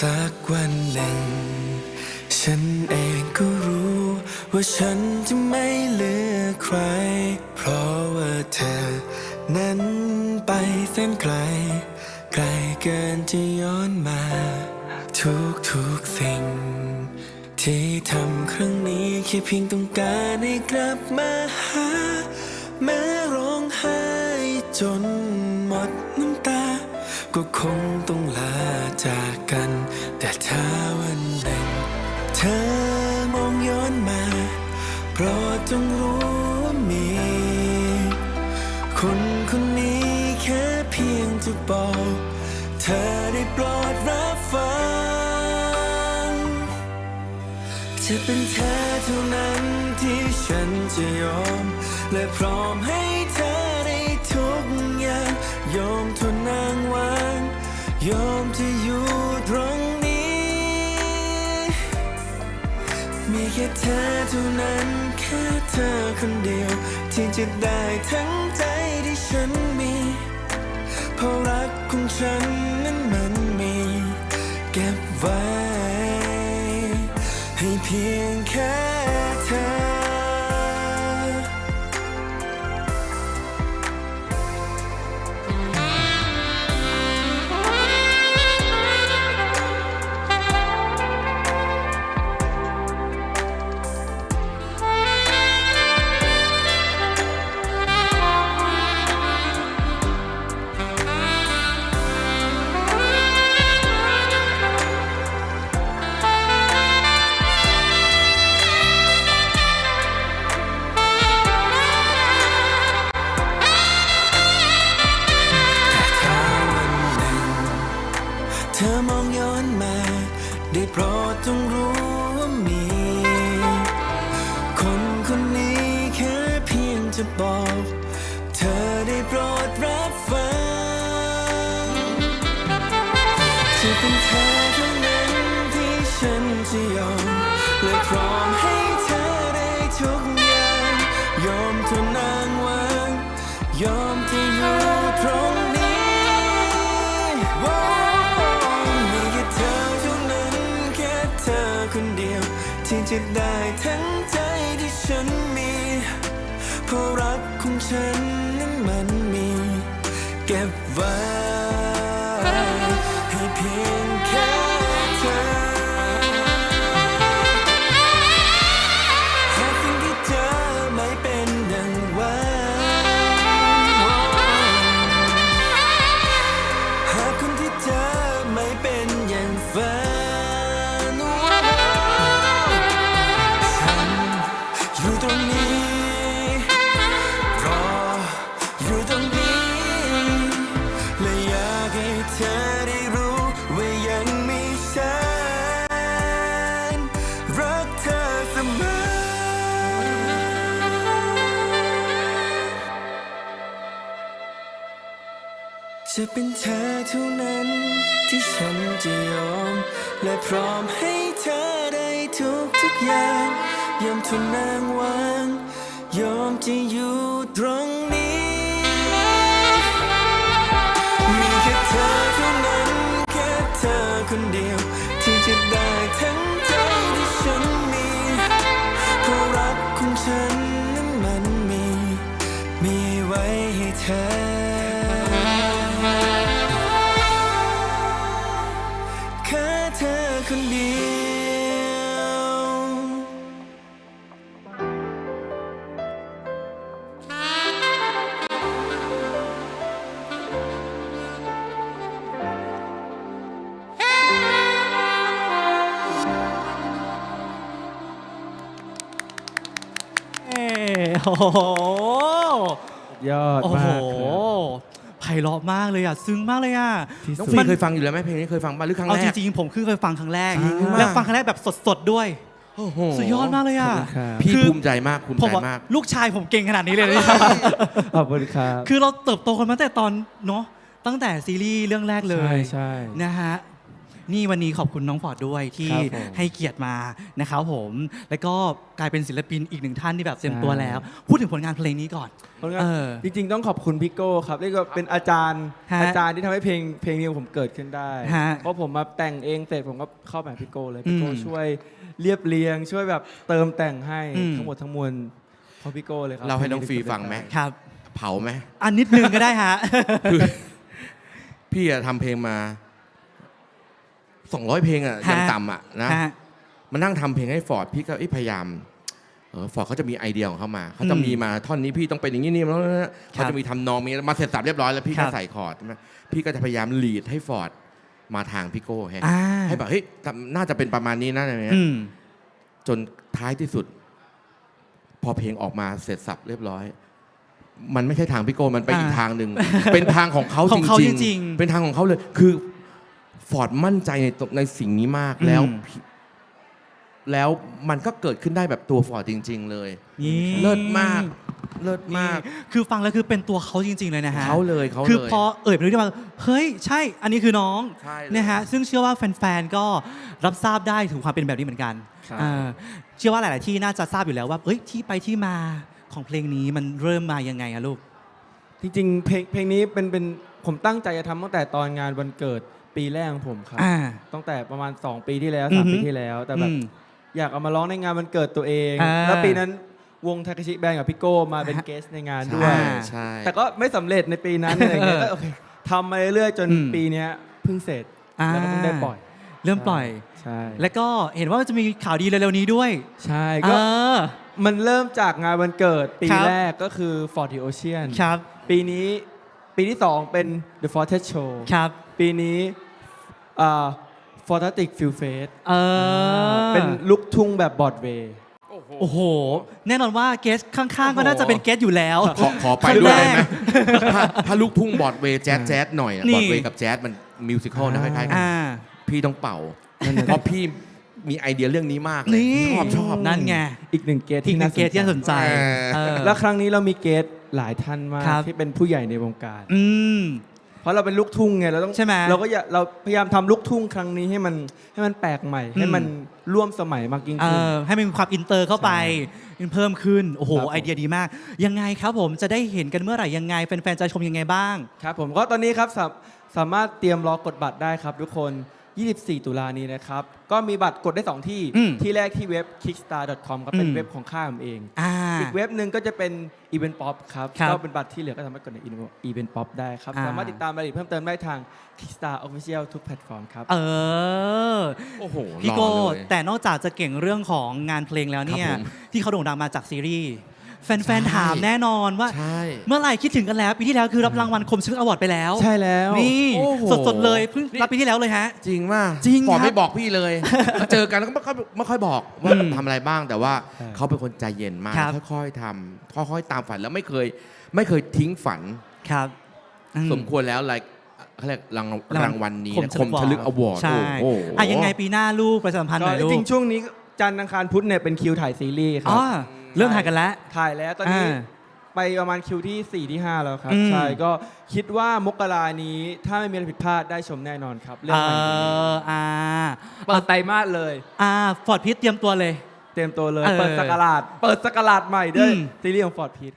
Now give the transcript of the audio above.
สักวันหนึ่ง ฉันเองก็รู้ ว่าฉันจะไม่เลือกใคร เพราะว่าเธอ นั้นไปแสนไกล ไกลเกินจะย้อนมา ทุกทุกสิ่ง ที่ทำครั้งนี้แค่เพียงต้องการให้กลับมาหา แม้ร้องไห้จนหมดน้ำตา ก็คงต้องลาจาก ถ้าวันหนึ่งเธอมองย้อนมา โปรดจงรู้ว่ามี คนคนนี้แค่เพียงจะบอก เธอได้โปรดรับฟัง จะเป็นเธอเท่านั้นที่ฉันจะยอม และพร้อมให้เธอได้ทุกอย่าง ยอมทนนางวาง ยอมจะอยู่ ค่เธอเท่านั้นแค่เธอคนเดียว ที่จะได้ทั้งใจที่ฉันมีเพราะรักของฉันนั้นมันมีเก็บไว้ ให้เพียงแค่ จงรู้ว่ามี คนคนนี้แค่เพียงจะบอก เธอได้โปรดรับฟังจะเป็นเธอเท่านั้นที่ฉันจะยอม ที่จะได้ทั้งใจที่ฉันมีเพราะรักของฉันนั้นมันมี เก็บไว้ จะเป็นเธอเท่านั้นที่ฉันจะยอม และพร้อมให้เธอได้ทุกทุกอย่างยอมทนนางวางยอมจะอยู่ตรงนี้ มีแค่เธอเท่านั้นแค่เธอคนเดียว ที่จะได้ทั้งใจที่ฉันมีเพราะรักของฉันนั้นมันมี มีไว้ให้เธอ คนเดียว เอ้โอ้โหยอดโอ้มาโหกครับ ไพเราะมากเลยอะซึ้งมากเลยอะ ที่น้องสุด ฟีมันเคยฟังอยู่แล้วไหมเพลงนี้เคยฟังบ้างหรือครั้งเอาแรจก ริงๆผมคือเคยฟังครั้งแรก จริงปะและฟังครั้งแรกแบบสดๆด้วย โอ้โหสุดยอดมากเลยอะขอบคุณครับ พี่คือภูมิใจมากภูมิผมใจว่ามาก ลูกชายผมเก่งขนาดนี้เลยนะ ขอบคุณครับ คือเราเติบโตกันมาตั้งแต่ตอนเนาะตั้งแต่ซีรีส์เรื่องแรกเลยใช่ใช่ นะฮะ นี่วันนี้ขอบคุณน้องฟอร์ดด้วยที่ครับผม ให้เกียรติมานะครับผม แล้วก็กลายเป็นศิลปินอีกหนึ่งท่านที่แบบเต็มตัวใช่แล้ว พูดถึงผลงานเพลงนี้ก่อนเพราะงั้นเออจริงๆ ต้องขอบคุณพี่โก้ครับเรียกว่าเป็นอาจารย์ฮะอาจารย์ที่ทำให้เพลงเพลงนี้ของผมเกิดขึ้นได้ ฮะเพราะผมมาแต่งเองเสร็จผมก็เข้าไปหาพี่โก้เลยพี่โก้อืมช่วยเรียบเรียง ช่วยแบบเติมแต่งให้อืม ทั้งหมดทั้งมวลเพราะพี่โก้เลยครับเราให้น้องฟรีฟังไหม ครับ เผาไหม อันนิดนึงก็ได้ฮะ คือ พี่อะทำเพลงมา สองร้อยเพลงอะฮะยังต่ำอะนะฮะ มานั่งทำเพลงให้ฟอร์ดพี่ก็เอ้ยพยายามเออฟอร์ดเขาจะมีไอเดียของเขามาเขาจะอืมมีมาท่อนนี้พี่ต้องเป็นอย่างนี้นี่แล้วนะเขาจะมีทำนองมีมาเสร็จสับเรียบร้อยแล้วพี่ครัก็บใส่คอร์ดใช่ไหมพี่ก็จะพยายามลีดให้ฟอร์ดมาทางพี่โก้ให้อ่า ให้แบบเฮ้ยทำน่าจะเป็นประมาณนี้นะอะไรเงี้ย อืม จนท้ายที่สุด พอเพลงออกมาเสร็จสับเรียบร้อย มันไม่ใช่ทางพี่โก้มันไปอ่าอีกทางหนึ่ง เป็นทางของเขาของเขาจริงจริงๆเป็นทางของเขาเลย คือ ฟอร์ดมั่นใจในตรงในสิ่งนี้มากแล้ว อืมพี่แล้วมันก็เกิดขึ้นได้แบบตัวฟอร์ดจริง ๆ เลย นี่เลิศมาก เลิศมากนี่คือฟังแล้วคือเป็นตัวเขาจริง ๆ เลยนะฮะ เขาเลยเขาคือเลยพอเอ่ยไปเรื่อยๆมาเฮ้ย ใช่ อันนี้คือน้องใช่เลยนะฮะ ซึ่งเชื่อว่าแฟนๆ ก็รับทราบได้ถึงความเป็นแบบนี้เหมือนกันครับ เอ่อเชื่อว่าหลาย ๆ ที่น่าจะทราบอยู่แล้วว่า เอ้ย ที่ไปที่มาของเพลงนี้มันเริ่มมายังไงอะลูก จริงๆเพลงเพลงนี้เป็นเป็นผมตั้งใจจะทำตั้งแต่ตอนงานวันเกิด ปีแรกของผมครับ อ่า ตั้งแต่ประมาณ 2 ปีที่แล้วอือ3ฮึปีที่แล้ว แต่แบบอืมอยากเอามาร้องในงานวันเกิดตัวเอง อ่าแล้วปีนั้นวงทาคาชิแบนกับพี่โก้มาเป็นเกสในงานด้วใช่ย ใช่ แต่ก็ไม่สำเร็จในปีนั้นอะไรเงี้ยเออก็โอเคทำมาเรื่อยๆจนอืมปีเนี้ยเพิ่งเสร็จอ่า แล้วก็เพิ่งได้ปล่อยเริ่มปล่อย ใช่แล้วก็เห็นว่าจะมีข่าวดีเร็วๆนี้ด้วยใช่เอก็อ มันเริ่มจากงานวันเกิดปีครับ แรกก็คือ For the Ocean ครับ ปีนี้ปีที่ 2 เป็น The Fortet Show ครับ ปีนี้ อ่า Fantastic Feel Face เออเป็นลูกทุ่งแบบบอดเวย์ โอ้โห แน่นอนว่าเกสข้างๆ ก็น่าจะเป็นเกสอยู่แล้ว ขอขอไปด้วยได้ไหมถ้าถ้าลูกทุ่งบอร์ดเวย์แจ๊สแจ๊สหน่อยอะนี่ บอร์ดเวย์กับแจ๊สมันมิวสิควลนะคล้ายๆกันอ่า พี่ต้องเป่า เพราะพี่มีไอเดียเรื่องนี้มากเลยนี่ชอบชอบ นั่นไงอีกหนึ่งเกสอีกที่หนึ่น่างเกสที่น่าสนใจเออ เออ แล้วครั้งนี้เรามีเกสหลายท่านมากครับ ที่เป็นผู้ใหญ่ในวงการ อืมเพ ราะเราเป็นลูกทุ่งไงเราต้องใช่ไหมเราก็อยากเราพยายามทำลูกทุ่งครั้งนี้ให้มันให้มันแปลกใหม่ให้มันร่วมสมัยมากยิ่งเอขึ้น อให้มันมีความอินเตอร์เข้าไปมันเพิ่มขึ้น โอ้โห ครับผม ไอเดียดีมาก ยังไงครับผมจะได้เห็นกันเมื่อไหร่ยังไงแฟนๆจะชมยังไงบ้าง ครับผมก็ตอนนี้ครับสาสามารถเตรียมรอกดบัตรได้ครับทุกคน 24 ตุลานี้นะครับ ก็มีบัตรกดได้ 2 ที่ อืมที่แรกที่เว็บ kickstar.com ก็เป็นอืม เว็บของข้าผมเอง อ่า อีกเว็บหนึ่งก็จะเป็น Event Pop ครับครับก็เป็นบัตรที่เหลือก็สามารถกดใน Event Pop ได้ครับ อ่า สามารถติดตามรายละเอียดเพิ่มเติมได้ทาง Kickstar Official ทุกแพลตฟอร์มครับ เออ โอ้โหพี่รอโก้เลย แต่นอกจากจะเก่งเรื่องของงานเพลงแล้วเนี่ย ครับผม ที่เขาโด่งดังมาจากซีรีส์ แฟใช่นๆ ถามแน่นอนว่า ใช่ เมื่อไหร่คิดถึงกันแล้ว ปีที่แล้วคือรับรางวัลคมชึกอวอร์ดไปแล้ว ใช่แล้วนี่โอ้โห สดๆเลยเพิ่งรับปีที่แล้วเลยฮะ จริงว่าจริงฟอร์ดครับไม่บอกพี่เลย เจอกันแล้วก็ไม่ค่อยไม่ค่อยบอกว่าอืมทำอะไรบ้างแต่ว่าใช่เขาเป็นคนใจเย็นมาก ครับ ค่อยๆทำค่อยๆตามฝันแล้วไม่เคย ไม่เคยทิ้งฝัน ครับอื สมควรแล้วอะไรเขาเรียกรางรางวัลนี้นะคมคมชชลึลึกกอวอร์ดใช่โอ้โห อะยังไงปีหน้าลูกประชาสัมพันธ์หก็น่อยจลูริก งๆช่วงนี้จันทร์อังคารพุธเนี่ยเป็นคิวถ่ายซีรีส์ครัอ๋บอ เริ่มถ่ายกันแล้ว ถ่ายแล้วตอนนี้ อ่าไปประมาณคิวที่ 4 ที่ 5 แล้วครับ อืม ใช่ก็คิดว่ามกรานี้ถ้าไม่มีอะไรผิดพลาดได้ชมแน่นอนครับเรื่เอองใหม่นี้ออ่าเปิดไตรมาสเลย อ่าฟอร์ดพิทเตรียมตัวเลย เตรียมตัวเลย เออเปิดสกราดเปิดสกราดใหม่ด้วยอืม ซีรีส์ของฟอร์ดพีท